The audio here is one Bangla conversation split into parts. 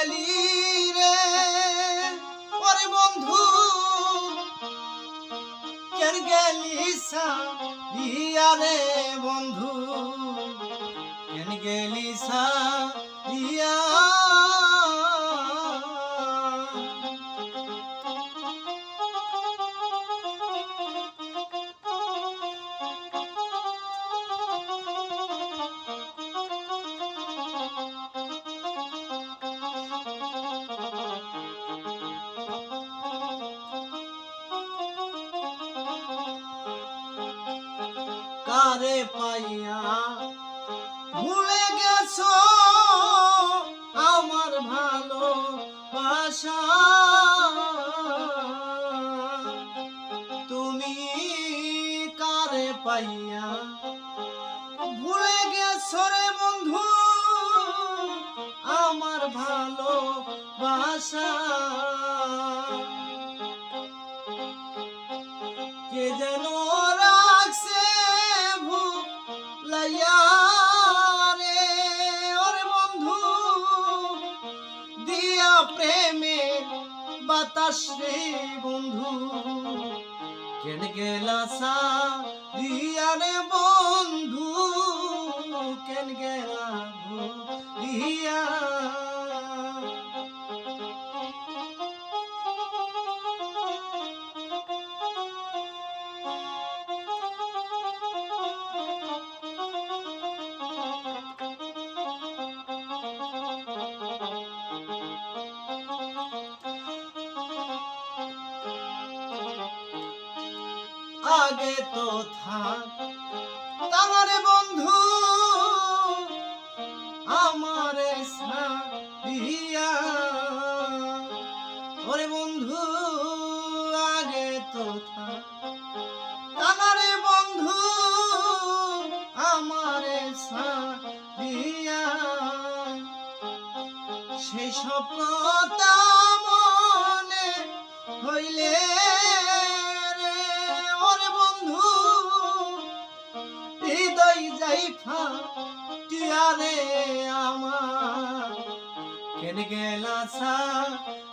গেলি রে? ওরে বন্ধু কেন গেলি সারিয়া রে বন্ধু? কেন গেলি সারিয়া কারে পাইয়া ভুলে গেছো আমার ভালো বাসা তুমি কারে পাইয়া ভুলে গেছো রে বন্ধু? আমার ভালো বাসা কে যেন বন্ধু। কেন গেলা সা দিয়া বন্ধু আগে তো থাক। তামারে বন্ধু, আমারে সারিয়া ওরে বন্ধু আগে তো থাক। তামারে বন্ধু, আমারে সারিয়া সেই স্বপ্নতা মনে হইলে কেন গেলা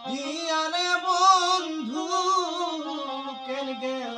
দিয়ারে বন্ধু কেন গেলা?